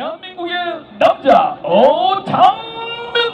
대한민국의 남자 어장민호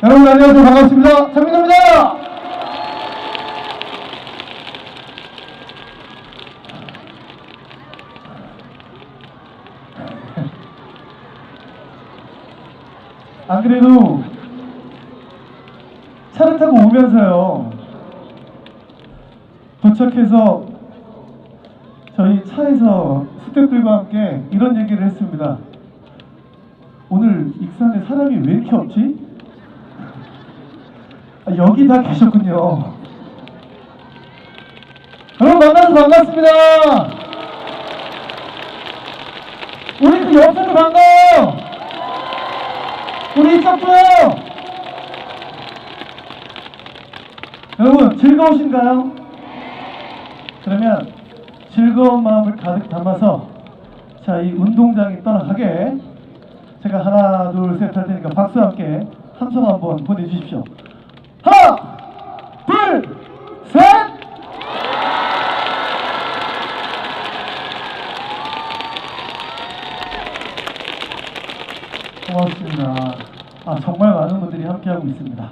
여러분 안녕하세요. 반갑습니다. 장민호입니다. 안 그래도 차를 타고 오면서요. 도착해서 저희 차에서 스태프들과 함께 이런 얘기를 했습니다. 오늘 익산에 사람이 왜 이렇게 없지? 아, 여기 다 계셨군요. 여러분 만나서 반갑습니다. 우리 그 옆에도 반가워. 우리 이쪽도요. 여러분 즐거우신가요? 그러면 즐거운 마음을 가득 담아서 자 이 운동장에 떠나가게 제가 하나 둘 셋 할 테니까 박수 함께 함성 한번 보내주십시오. 고맙습니다. 아, 정말 많은 분들이 함께하고 있습니다.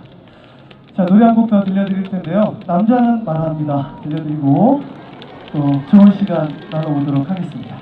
자, 노래 한 곡 더 들려드릴 텐데요. 남자는 말합니다. 들려드리고 또 좋은 시간 나눠보도록 하겠습니다.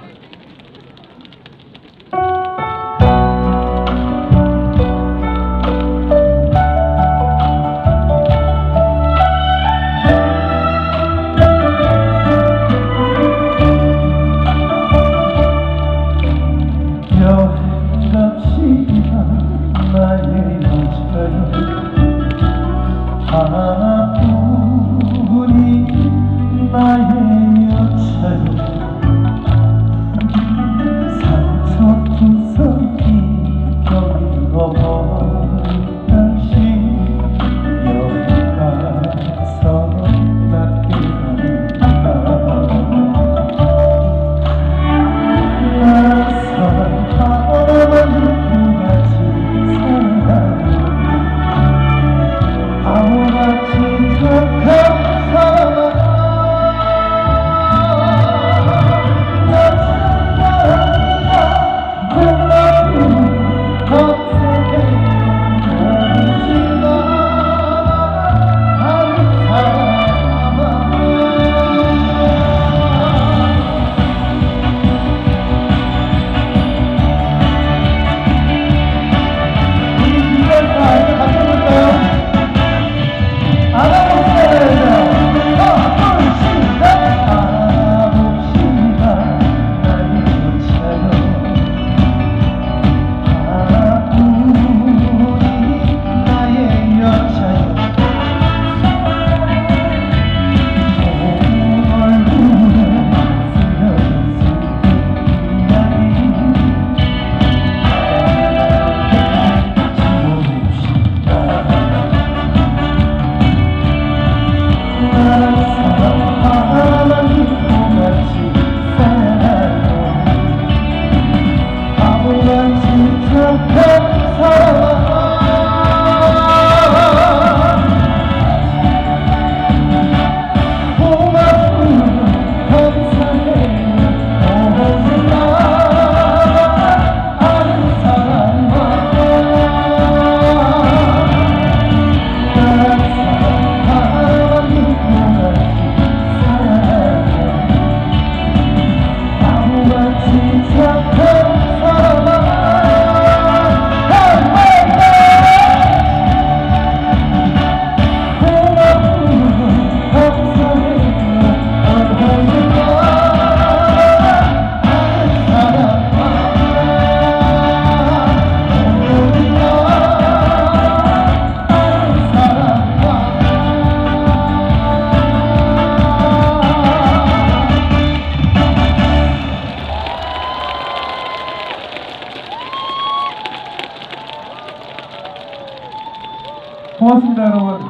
고맙습니다 여러분.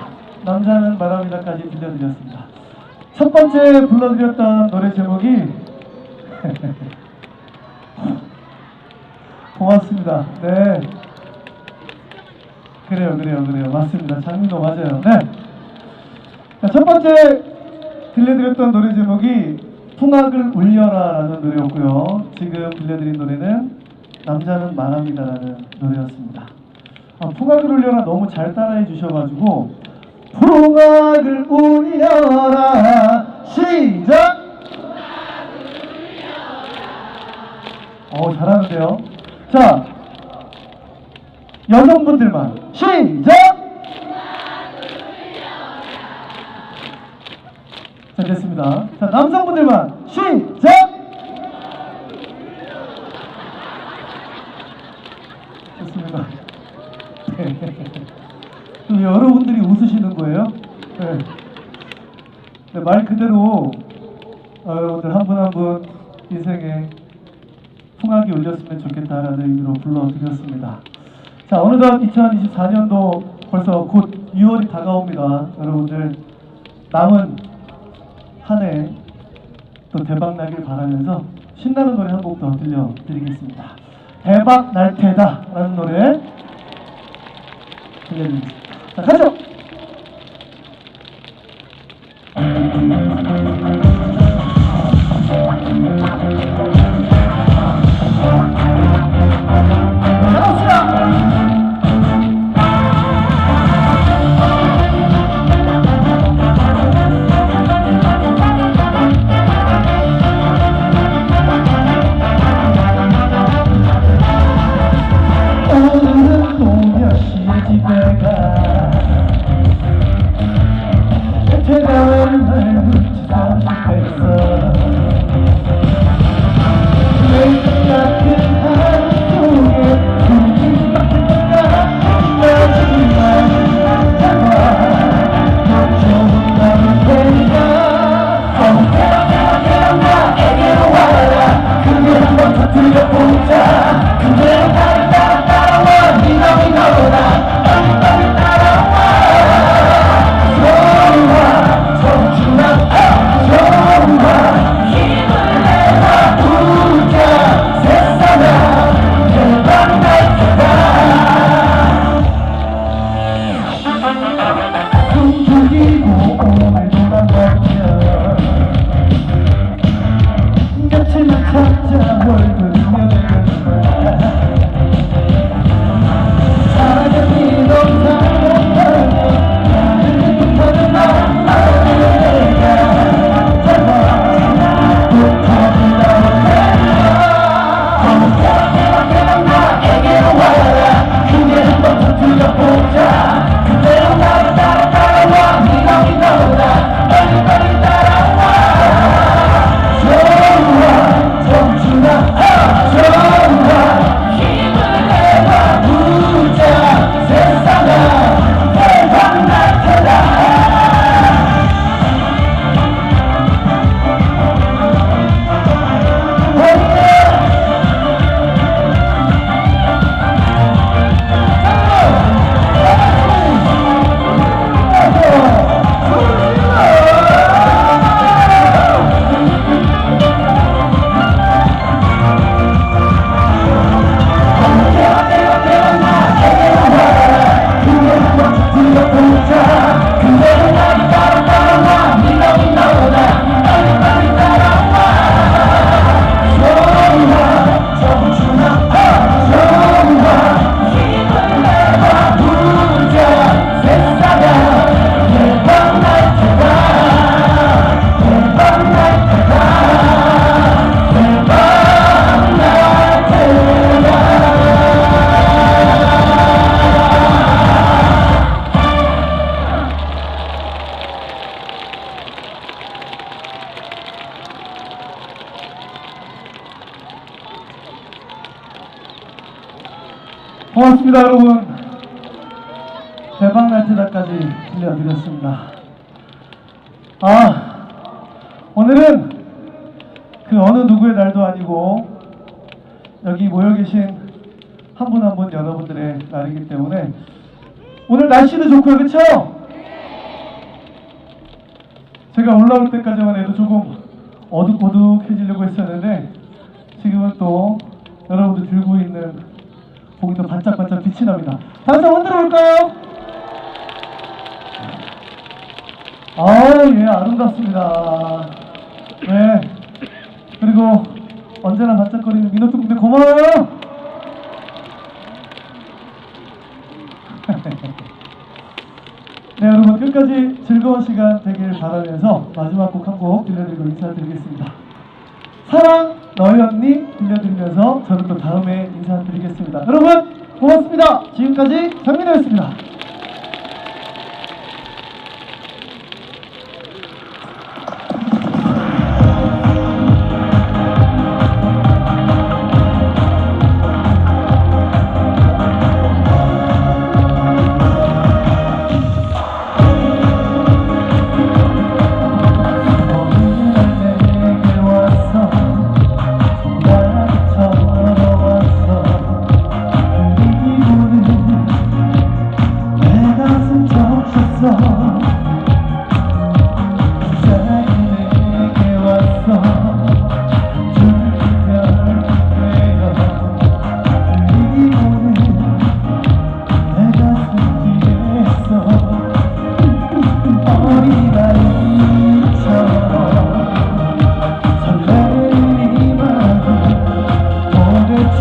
남자는 바람이다까지 들려드렸습니다. 첫 번째 불러드렸던 노래 제목이 고맙습니다. 네. 그래요 그래요 그래요. 맞습니다. 장민호 맞아요. 네첫 번째 들려드렸던 노래 제목이 풍악을 울려라 라는 노래였고요. 지금 들려드린 노래는 남자는 말합니다 라는 노래였습니다 아, 풍악을 울려라. 너무 잘 따라해 주셔가지고 풍악을 울려라. 시작! 어 잘하는데요? 자 여성분들만. 시작! 자 됐습니다. 자 남성분들만. 시작 좋습니다 네. 또 여러분들이 웃으시는 거예요? 네. 네, 말 그대로 어, 여러분들 한 분 한 분 인생에 풍악이 울렸으면 좋겠다라는 의미로 불러드렸습니다. 자, 어느덧 2024년도 벌써 곧 6월이 다가옵니다. 여러분들 남은 한 해 또 대박 나길 바라면서 신나는 노래 한 곡 더 들려드리겠습니다. 대박 날 테다 라는 노래 들려드립니다. 자, 가 오늘 날씨도 좋고요, 그쵸? 제가 올라올 때까지만 해도 조금 어둑어둑해지려고 했었는데 지금은 또 여러분들 들고 있는 고기도 반짝반짝 빛이 납니다. 다시 흔들어 볼까요? 아, 예, 아름답습니다. 네. 그리고 언제나 반짝거리는 민호트 군대 고마워요! 네, 여러분 끝까지 즐거운 시간 되길 바라면서 마지막 곡 한 곡 들려드리고 인사드리겠습니다. 사랑 너희 언니 들려드리면서 저는 또 다음에 인사드리겠습니다. 여러분 고맙습니다. 지금까지 장민호였습니다.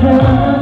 도대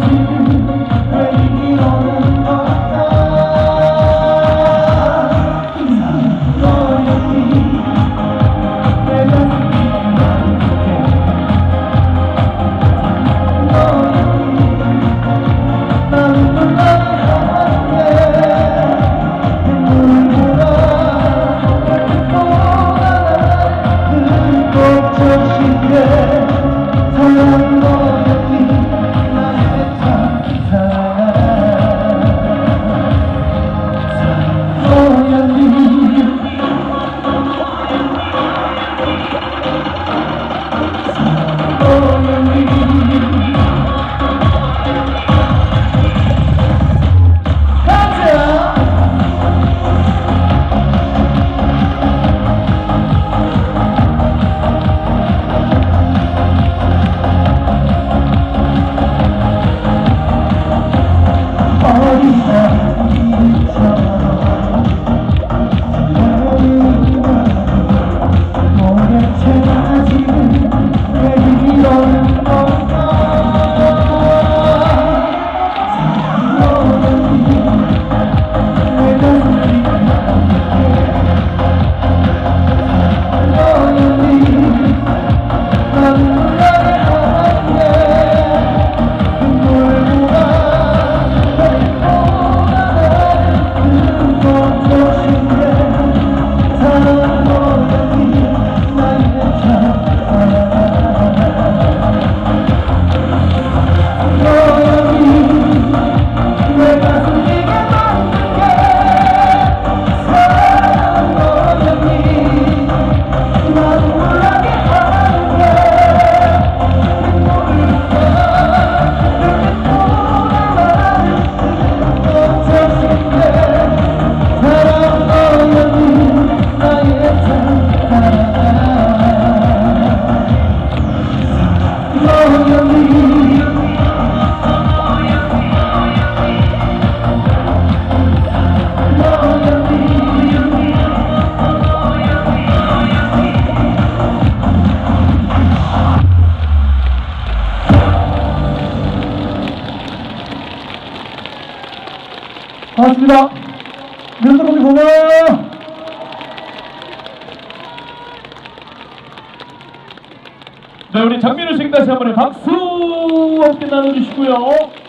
네, 우